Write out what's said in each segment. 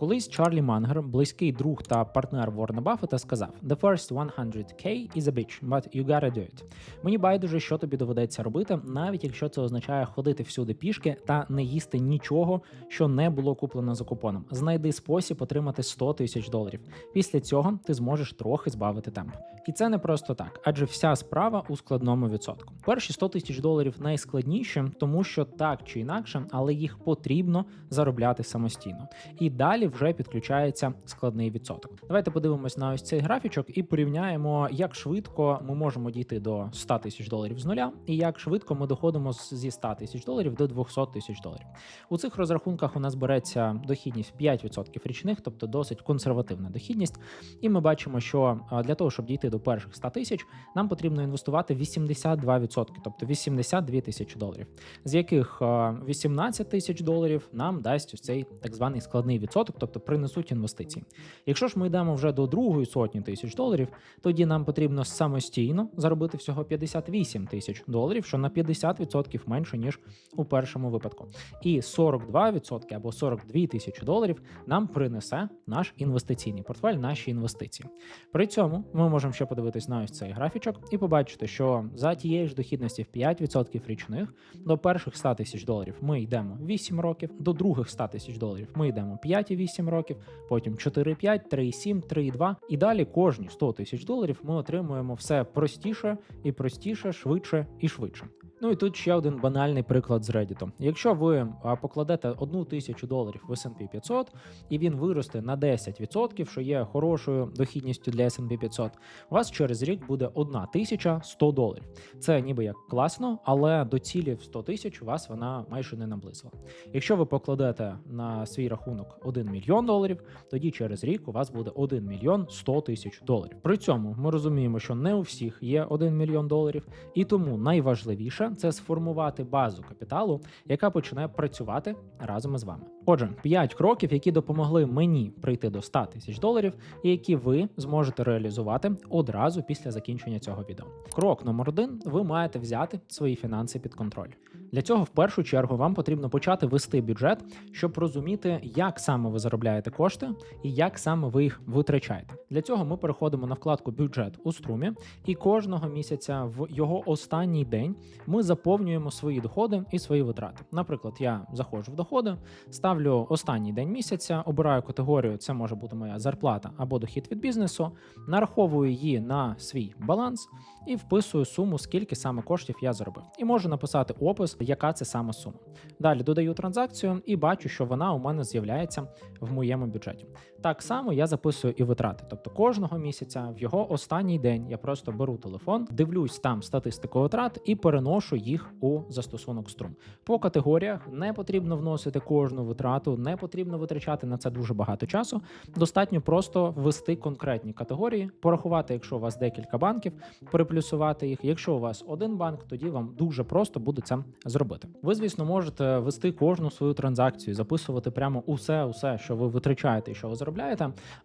Колись Чарлі Мангер, близький друг та партнер Ворна Баффета, сказав: The first 100k is a bitch, but you gotta do it. Мені байдуже, що тобі доведеться робити, навіть якщо це означає ходити всюди пішки та не їсти нічого, що не було куплено за купоном. Знайди спосіб отримати 100 тисяч доларів. Після цього ти зможеш трохи збавити темп. І це не просто так, адже вся справа у складному відсотку. Перші 100 тисяч доларів найскладніші, тому що так чи інакше, але їх потрібно заробляти самостійно. І далі вже підключається складний відсоток. Давайте подивимось на ось цей графічок і порівняємо, як швидко ми можемо дійти до 100 тисяч доларів з нуля, і як швидко ми доходимо зі 100 тисяч доларів до 200 тисяч доларів. У цих розрахунках у нас береться дохідність 5% річних, тобто досить консервативна дохідність. І ми бачимо, що для того, щоб дійти до перших 100 тисяч, нам потрібно інвестувати 82%, тобто 82 тисячі доларів, з яких а, 18 тисяч доларів нам дасть ось цей так званий складний відсоток, тобто принесуть інвестиції. Якщо ж ми йдемо вже до другої сотні тисяч доларів, тоді нам потрібно самостійно заробити всього 58 тисяч доларів, що на 50% менше ніж у першому випадку. І 42% або 42 тисячі доларів нам принесе наш інвестиційний портфель, наші інвестиції. При цьому ми можемо ще подивитись на ось цей графічок і побачити, що за тієї ж дохідності в 5% річних до перших 100 тисяч доларів ми йдемо 8 років, до других 100 тисяч доларів ми йдемо 5,8 років, потім 4,5, 3,7, 3,2 і далі кожні 100 тисяч доларів ми отримуємо все простіше і простіше, швидше і швидше. Ну і тут ще один банальний приклад з Reddit. Якщо ви покладете одну тисячу доларів в S&P 500 і він виросте на 10%, що є хорошою дохідністю для S&P 500, у вас через рік буде 1100 доларів. Це ніби як класно, але до цілі в 100 тисяч у вас вона майже не наблизила. Якщо ви покладете на свій рахунок 1 мільйон доларів, тоді через рік у вас буде 1 мільйон 100 тисяч доларів. При цьому ми розуміємо, що не у всіх є 1 мільйон доларів, і тому найважливіше це сформувати базу капіталу, яка почне працювати разом із вами. Отже, 5 кроків, які допомогли мені прийти до 100 тисяч доларів, і які ви зможете реалізувати одразу після закінчення цього відео. Крок номер один: ви маєте взяти свої фінанси під контроль. Для цього в першу чергу вам потрібно почати вести бюджет, щоб розуміти, як саме ви заробляєте кошти і як саме ви їх витрачаєте. Для цього ми переходимо на вкладку бюджет у струмі, і кожного місяця в його останній день ми заповнюємо свої доходи і свої витрати. Наприклад, я заходжу в доходи, ставлю останній день місяця, обираю категорію, це може бути моя зарплата або дохід від бізнесу, нараховую її на свій баланс і вписую суму, скільки саме коштів я заробив. І можу написати опис, яка це саме сума. Далі додаю транзакцію і бачу, що вона у мене з'являється в моєму бюджеті. Так само я записую і витрати. Тобто кожного місяця в його останній день я просто беру телефон, дивлюсь там статистику витрат і переношу їх у застосунок струм. По категоріях не потрібно вносити кожну витрату, не потрібно витрачати на це дуже багато часу. Достатньо просто ввести конкретні категорії, порахувати, якщо у вас декілька банків, переплюсувати їх. Якщо у вас один банк, тоді вам дуже просто буде це зробити. Ви, звісно, можете вести кожну свою транзакцію, записувати прямо усе, усе, що ви витрачаєте що ви заробляєте.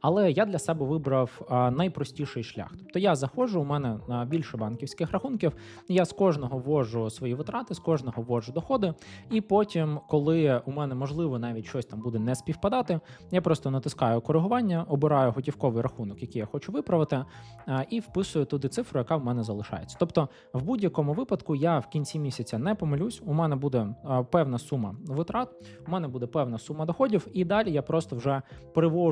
Але я для себе вибрав а, найпростіший шлях. Тобто я заходжу, у мене а, більше банківських рахунків. Я з кожного ввожу свої витрати, з кожного ввожу доходи. І потім, коли у мене можливо навіть щось там буде не співпадати, я просто натискаю коригування, обираю готівковий рахунок, який я хочу виправити, а, і вписую туди цифру, яка в мене залишається. Тобто, в будь-якому випадку я в кінці місяця не помилюсь. У мене буде певна сума витрат, у мене буде певна сума доходів, і далі я просто вже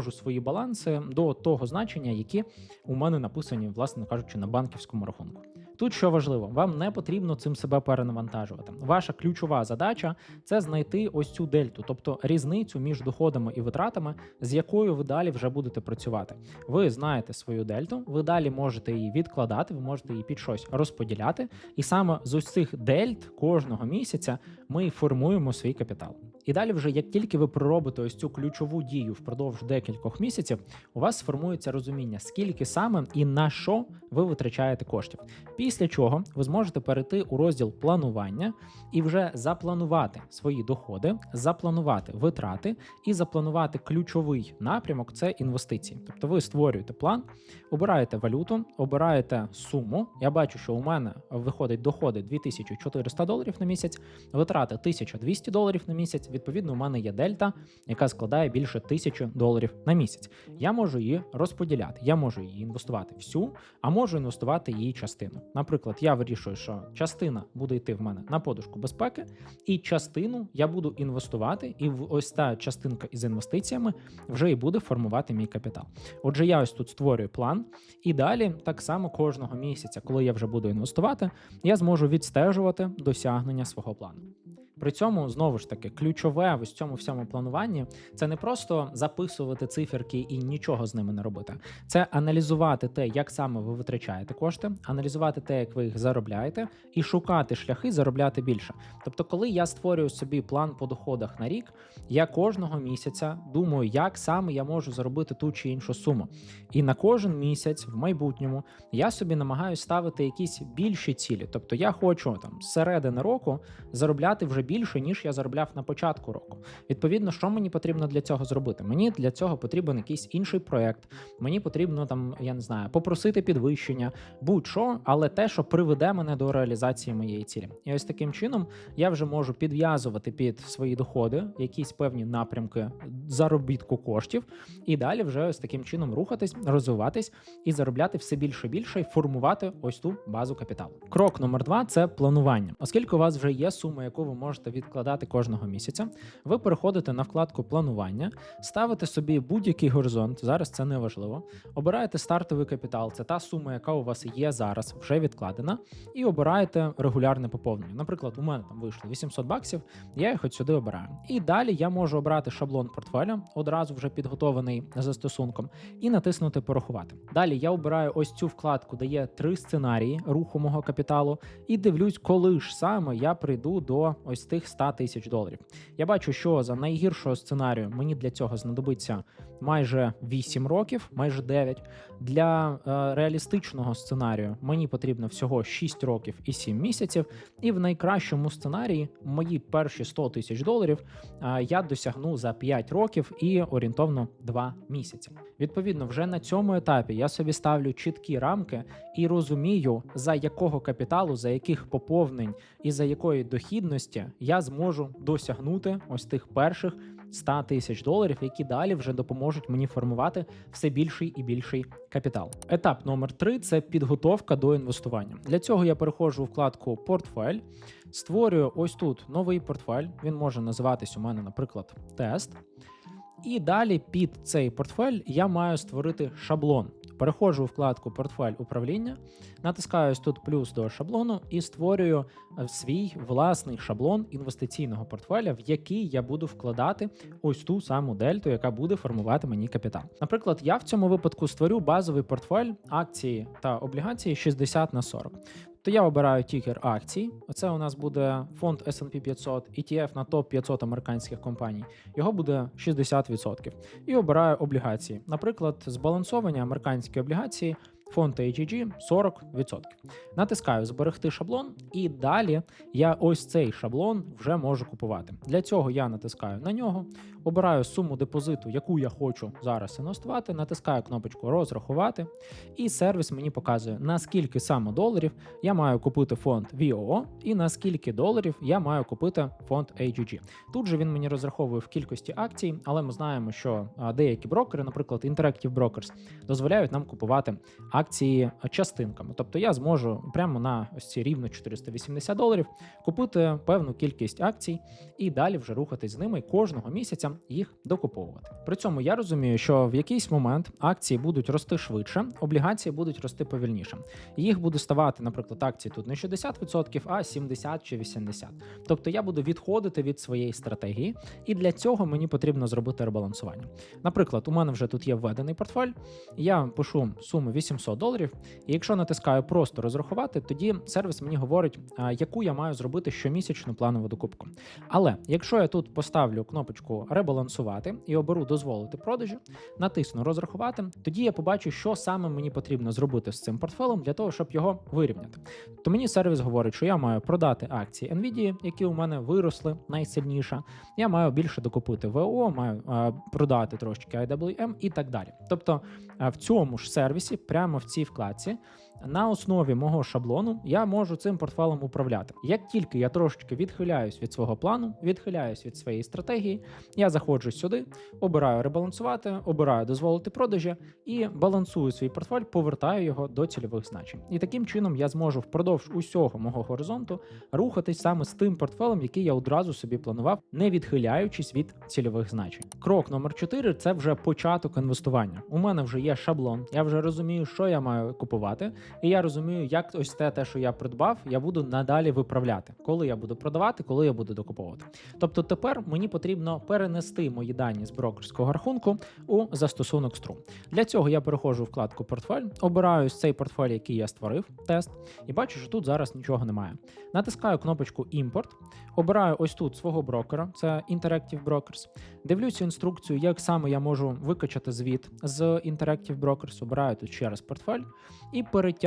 перевожу свої баланси до того значення, які у мене написані, власне кажучи, на банківському рахунку. Тут що важливо, вам не потрібно цим себе перенавантажувати. Ваша ключова задача це знайти ось цю дельту, тобто різницю між доходами і витратами, з якою ви далі вже будете працювати. Ви знаєте свою дельту, ви далі можете її відкладати, ви можете її під щось розподіляти, і саме з цих дельт кожного місяця ми формуємо свій капітал. І далі, вже як тільки ви проробите ось цю ключову дію впродовж декількох місяців, у вас сформується розуміння, скільки саме і на що ви витрачаєте коштів. Після чого ви зможете перейти у розділ планування і вже запланувати свої доходи, запланувати витрати і запланувати ключовий напрямок це інвестиції. Тобто ви створюєте план, обираєте валюту, обираєте суму. Я бачу, що у мене виходить доходи 2400 доларів на місяць, витрати 1200 доларів на місяць. Відповідно, у мене є дельта, яка складає більше тисячі доларів на місяць. Я можу її розподіляти. Я можу її інвестувати всю, а можу інвестувати її частину. Наприклад, я вирішую, що частина буде йти в мене на подушку безпеки, і частину я буду інвестувати, і ось та частинка із інвестиціями вже і буде формувати мій капітал. Отже, я ось тут створюю план, і далі так само кожного місяця, коли я вже буду інвестувати, я зможу відстежувати досягнення свого плану. При цьому знову ж таки ключове в цьому всьому плануванні це не просто записувати циферки і нічого з ними не робити. Це аналізувати те, як саме ви витрачаєте кошти, аналізувати те, як ви їх заробляєте, і шукати шляхи заробляти більше. Тобто, коли я створюю собі план по доходах на рік, я кожного місяця думаю, як саме я можу заробити ту чи іншу суму. І на кожен місяць в майбутньому я собі намагаюся ставити якісь більші цілі. Тобто я хочу там з середини року заробляти вже більше, ніж я заробляв на початку року. Відповідно, що мені потрібно для цього зробити? Мені для цього потрібен якийсь інший проект. Мені потрібно там, я не знаю, попросити підвищення, будь-що, але те, що приведе мене до реалізації моєї цілі. І ось таким чином я вже можу підв'язувати під свої доходи якісь певні напрямки заробітку коштів, і далі вже ось таким чином рухатись, розвиватись і заробляти все більше і більше, і формувати ось ту базу капіталу. Крок номер два це планування. Оскільки у вас вже є сума, яку ви можете відкладати кожного місяця, ви переходите на вкладку планування, ставите собі будь-який горизонт. Зараз це не важливо. Обираєте стартовий капітал, це та сума, яка у вас є зараз, вже відкладена, і обираєте регулярне поповнення. Наприклад, у мене там вийшло 800 баксів, я їх от сюди обираю. І далі я можу обрати шаблон портфеля, одразу вже підготований застосунком, і натиснути порахувати. Далі я обираю ось цю вкладку, де є три сценарії руху мого капіталу, і дивлюсь, коли ж саме я прийду до ось тих 100 тисяч доларів. Я бачу, що за найгіршого сценарію мені для цього знадобиться майже 8 років, майже 9. Для е, реалістичного сценарію мені потрібно всього 6 років і 7 місяців. І в найкращому сценарії мої перші 100 тисяч доларів е, я досягну за 5 років і орієнтовно 2 місяці. Відповідно, вже на цьому етапі я собі ставлю чіткі рамки і розумію, за якого капіталу, за яких поповнень і за якої дохідності я зможу досягнути ось тих перших 100 тисяч доларів, які далі вже допоможуть мені формувати все більший і більший капітал. Етап номер 3 це підготовка до інвестування. Для цього я переходжу у вкладку портфель, створюю ось тут новий портфель. Він може називатись у мене, наприклад, тест. І далі під цей портфель я маю створити шаблон. Переходжу у вкладку портфель управління, натискаю тут плюс до шаблону і створюю е, свій власний шаблон інвестиційного портфеля, в який я буду вкладати ось ту саму дельту, яка буде формувати мені капітал. Наприклад, я в цьому випадку створю базовий портфель акції та облігації 60 на 40. То я обираю тікер акцій. Оце у нас буде фонд S&P 500, ETF на топ 500 американських компаній. Його буде 60%. І обираю облігації. Наприклад, збалансовані американські облігації. Фонд AGG 40%. Натискаю зберегти шаблон, і далі я ось цей шаблон вже можу купувати. Для цього я натискаю на нього, обираю суму депозиту, яку я хочу зараз інвестувати, натискаю кнопочку розрахувати, і сервіс мені показує, наскільки саме доларів я маю купити фонд VOO і на скільки доларів я маю купити фонд AGG. Тут же він мені розраховує в кількості акцій, але ми знаємо, що деякі брокери, наприклад, Interactive Brokers, дозволяють нам купувати акції частинками. Тобто я зможу прямо на ось ці рівно 480 доларів купити певну кількість акцій і далі вже рухатись з ними кожного місяця їх докуповувати. При цьому я розумію, що в якийсь момент акції будуть рости швидше, облігації будуть рости повільніше. Їх буде ставати, наприклад, акції тут не 60%, а 70 чи 80%. Тобто я буду відходити від своєї стратегії, і для цього мені потрібно зробити ребалансування. Наприклад, у мене вже тут є введений портфель, я пишу суму 800 доларів, і якщо натискаю просто розрахувати, тоді сервіс мені говорить, яку я маю зробити щомісячну планову докупку. Але якщо я тут поставлю кнопочку ребалансувати і оберу дозволити продажі, натисну розрахувати, тоді я побачу, що саме мені потрібно зробити з цим портфелем для того, щоб його вирівняти. То мені сервіс говорить, що я маю продати акції Nvidia, які у мене виросли найсильніше. Я маю більше докупити ВО, маю продати трошки IWM і так далі. Тобто в цьому ж сервісі, прямо в цій вкладці, на основі мого шаблону я можу цим портфелем управляти. Як тільки я трошечки відхиляюсь від свого плану, відхиляюсь від своєї стратегії, я заходжу сюди, обираю ребалансувати, обираю дозволити продажі і балансую свій портфель, повертаю його до цільових значень. І таким чином я зможу впродовж усього мого горизонту рухатись саме з тим портфелем, який я одразу собі планував, не відхиляючись від цільових значень. Крок номер 4 – це вже початок інвестування. У мене вже є шаблон, я вже розумію, що я маю купувати, і я розумію, як ось те, те, що я придбав, я буду надалі виправляти, коли я буду продавати, коли я буду докуповувати. Тобто тепер мені потрібно перенести мої дані з брокерського рахунку у застосунок Strum. Для цього я переходжу в вкладку портфель, обираю цей портфель, який я створив, тест, і бачу, що тут зараз нічого немає. Натискаю кнопочку імпорт, обираю ось тут свого брокера, це Interactive Brokers. Дивлюся інструкцію, як саме я можу викачати звіт з Interactive Brokers, обираю тут ще раз портфель і перетягую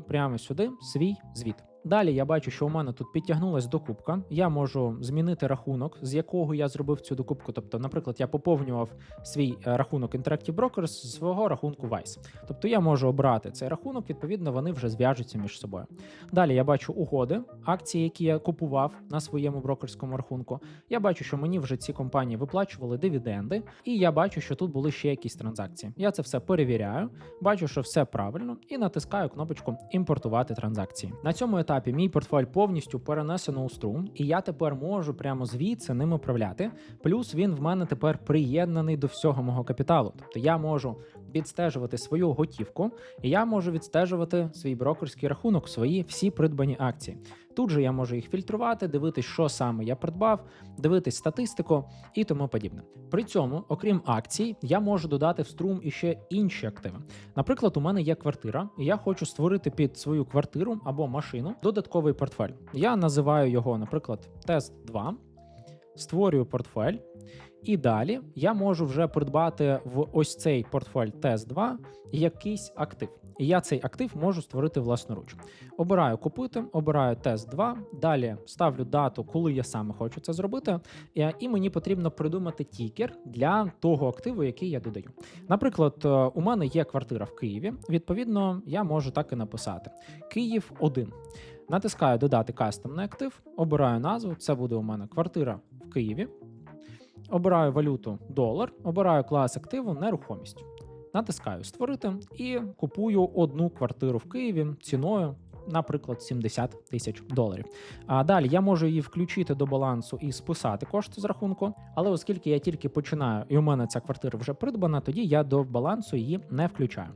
прямо сюди свій звіт. Далі я бачу, що у мене тут підтягнулась докупка. Я можу змінити рахунок, з якого я зробив цю докупку. Тобто, наприклад, я поповнював свій е, рахунок Interactive Brokers з свого рахунку Vice. Тобто я можу обрати цей рахунок, відповідно, вони вже зв'яжуться між собою. Далі я бачу угоди, акції, які я купував на своєму брокерському рахунку. Я бачу, що мені вже ці компанії виплачували дивіденди, і я бачу, що тут були ще якісь транзакції. Я це все перевіряю, бачу, що все правильно, і натискаю кнопочку імпортувати транзакції. На цьому етапі мій портфель повністю перенесено у струм, і я тепер можу прямо звідси ним управляти. Плюс він в мене тепер приєднаний до всього мого капіталу. Тобто я можу відстежувати свою готівку, і я можу відстежувати свій брокерський рахунок, свої всі придбані акції. Тут же я можу їх фільтрувати, дивитись, що саме я придбав, дивитись статистику і тому подібне. При цьому, окрім акцій, я можу додати в струм іще інші активи. Наприклад, у мене є квартира, і я хочу створити під свою квартиру або машину додатковий портфель. Я називаю його, наприклад, тест 2, створюю портфель. І далі я можу вже придбати в ось цей портфель тест 2 якийсь актив. І я цей актив можу створити власноруч. Обираю купити, обираю тест 2, далі ставлю дату, коли я саме хочу це зробити. І- І мені потрібно придумати тікер для того активу, який я додаю. Наприклад, е, у мене є квартира в Києві. Відповідно, я можу так і написати: Київ 1. Натискаю додати кастомний актив, обираю назву. Це буде у мене квартира в Києві. Обираю валюту долар, обираю клас активу нерухомість. Натискаю створити і купую одну квартиру в Києві ціною, наприклад, 70 тисяч доларів. А далі я можу її включити до балансу і списати кошти з рахунку. Але оскільки я тільки починаю, і у мене ця квартира вже придбана, тоді я до балансу її не включаю.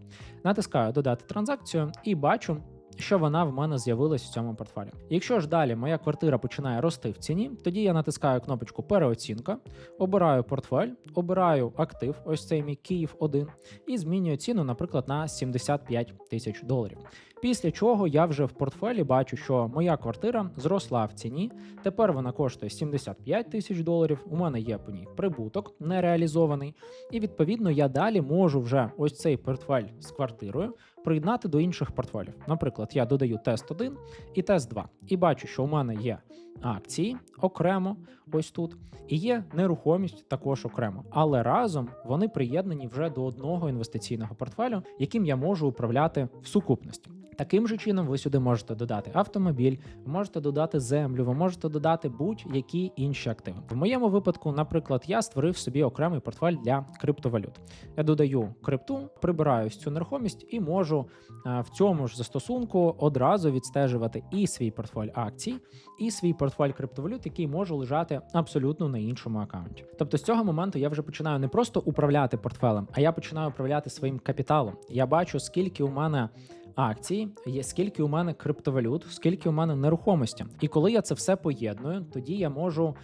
Натискаю додати транзакцію і бачу. Що вона в мене з'явилась в цьому портфелі. Якщо ж далі моя квартира починає рости в ціні, тоді я натискаю кнопочку переоцінка, обираю портфель, обираю актив, ось цей мій Київ 1, і змінюю ціну, наприклад, на 75 тисяч доларів. Після чого я вже в портфелі бачу, що моя квартира зросла в ціні. Тепер вона коштує 75 тисяч доларів. У мене є по ній прибуток нереалізований, і відповідно я далі можу вже ось цей портфель з квартирою приєднати до інших портфелів. Наприклад, я додаю тест 1 і тест 2, і бачу, що у мене є акції окремо, ось тут, і є нерухомість також окремо. Але разом вони приєднані вже до одного інвестиційного портфелю, яким я можу управляти в сукупності. Таким же чином, ви сюди можете додати автомобіль, ви можете додати землю, ви можете додати будь-які інші активи. В моєму випадку, наприклад, я створив собі окремий портфель для криптовалют. Я додаю крипту, прибираю цю нерухомість і можу е, в цьому ж застосунку одразу відстежувати і свій портфель акцій, і свій портфель криптовалют, який може лежати абсолютно на іншому аккаунті. Тобто з цього моменту я вже починаю не просто управляти портфелем, а я починаю управляти своїм капіталом. Я бачу, скільки у мене. Акції, є скільки у мене криптовалют, скільки у мене нерухомості. І коли я це все поєдную, тоді я можу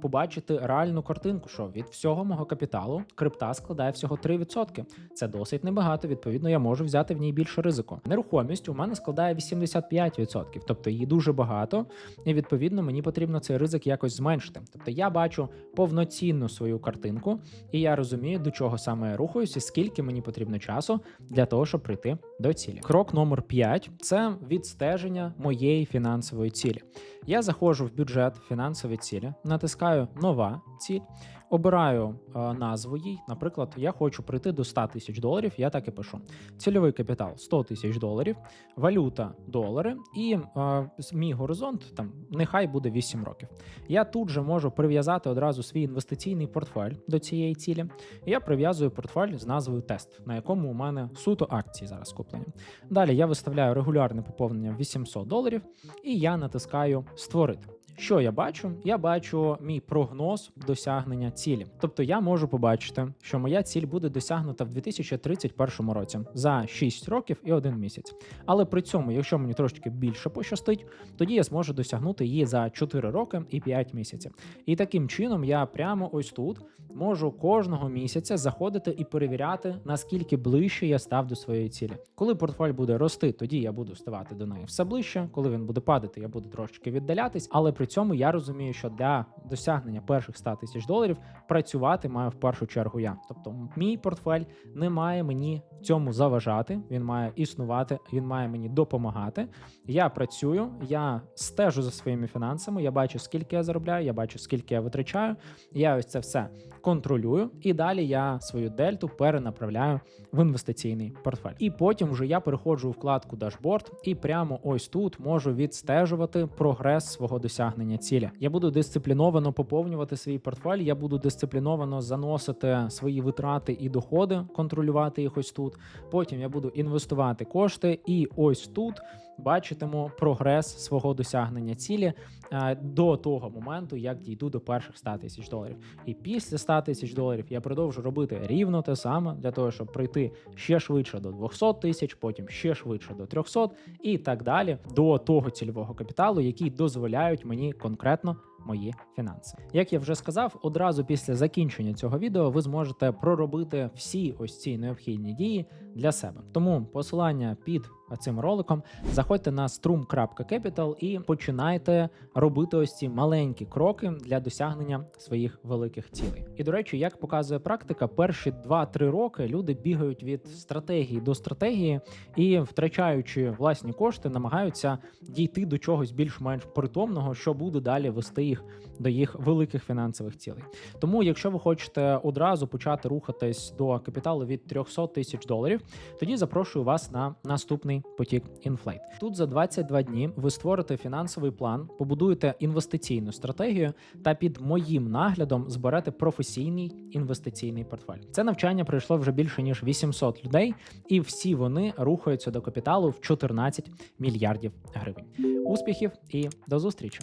побачити реальну картинку, що від всього мого капіталу крипта складає всього 3%. Це досить небагато. Відповідно, я можу взяти в ній більше ризику. Нерухомість у мене складає 85%, тобто її дуже багато, і відповідно мені потрібно цей ризик якось зменшити. Тобто я бачу повноцінну свою картинку, і я розумію, до чого саме я рухаюся, скільки мені потрібно часу для того, щоб прийти до цілі. Крок номер 5 – це відстеження моєї фінансової цілі. Я заходжу в бюджет фінансові цілі, натискаю нова ціль, обираю е, назву їй. Наприклад, я хочу прийти до 100 тисяч доларів. Я так і пишу. Цільовий капітал 100 тисяч доларів, валюта долари, і е, мій горизонт там нехай буде 8 років. Я тут же можу прив'язати одразу свій інвестиційний портфель до цієї цілі. Я прив'язую портфель з назвою тест, на якому у мене суто акції зараз куплені. Далі я виставляю регулярне поповнення 800 доларів, і я натискаю створити. Що я бачу? Я бачу мій прогноз досягнення цілі. Тобто я можу побачити, що моя ціль буде досягнута в 2031 році за 6 років і 1 місяць. Але при цьому, якщо мені трошки більше пощастить, тоді я зможу досягнути її за 4 роки і 5 місяців. І таким чином я прямо ось тут можу кожного місяця заходити і перевіряти, наскільки ближче я став до своєї цілі. Коли портфель буде рости, тоді я буду ставати до неї все ближче. Коли він буде падати, я буду трошки віддалятись. Але при цьому я розумію, що для досягнення перших 100 тисяч доларів працювати маю в першу чергу я. Тобто, мій портфель не має мені в цьому заважати. Він має існувати, він має мені допомагати. Я працюю, я стежу за своїми фінансами. Я бачу, скільки я заробляю, я бачу, скільки я витрачаю. Я ось це все контролюю, і далі я свою дельту перенаправляю в інвестиційний портфель. І потім вже я переходжу у вкладку Дашборд і прямо ось тут можу відстежувати прогрес свого досягнення цілі. Я буду дисципліновано поповнювати свій портфель. Я буду дисципліновано заносити свої витрати і доходи, контролювати їх ось тут. Потім я буду інвестувати кошти, і ось тут бачитиму прогрес свого досягнення цілі е, до того моменту, як дійду до перших 100 тисяч доларів. І після 100 тисяч доларів я продовжу робити рівно те саме для того, щоб прийти ще швидше до 200 тисяч, потім ще швидше до 300 і так далі до того цільового капіталу, який дозволяють мені конкретно. Мої фінанси, як я вже сказав, одразу після закінчення цього відео ви зможете проробити всі ось ці необхідні дії для себе. Тому посилання під цим роликом заходьте на strum.capital і починайте робити ось ці маленькі кроки для досягнення своїх великих цілей. І до речі, як показує практика, перші 2-3 роки люди бігають від стратегії до стратегії і, втрачаючи власні кошти, намагаються дійти до чогось більш-менш притомного, що буде далі вести їх до їх великих фінансових цілей. Тому, якщо ви хочете одразу почати рухатись до капіталу від 300 тисяч доларів, тоді запрошую вас на наступний потік Inflate. Тут за 22 дні ви створите фінансовий план, побудуєте інвестиційну стратегію та під моїм наглядом зберете професійний інвестиційний портфель. Це навчання пройшло вже більше ніж 800 людей, і всі вони рухаються до капіталу в 14 мільярдів гривень. Успіхів і до зустрічі!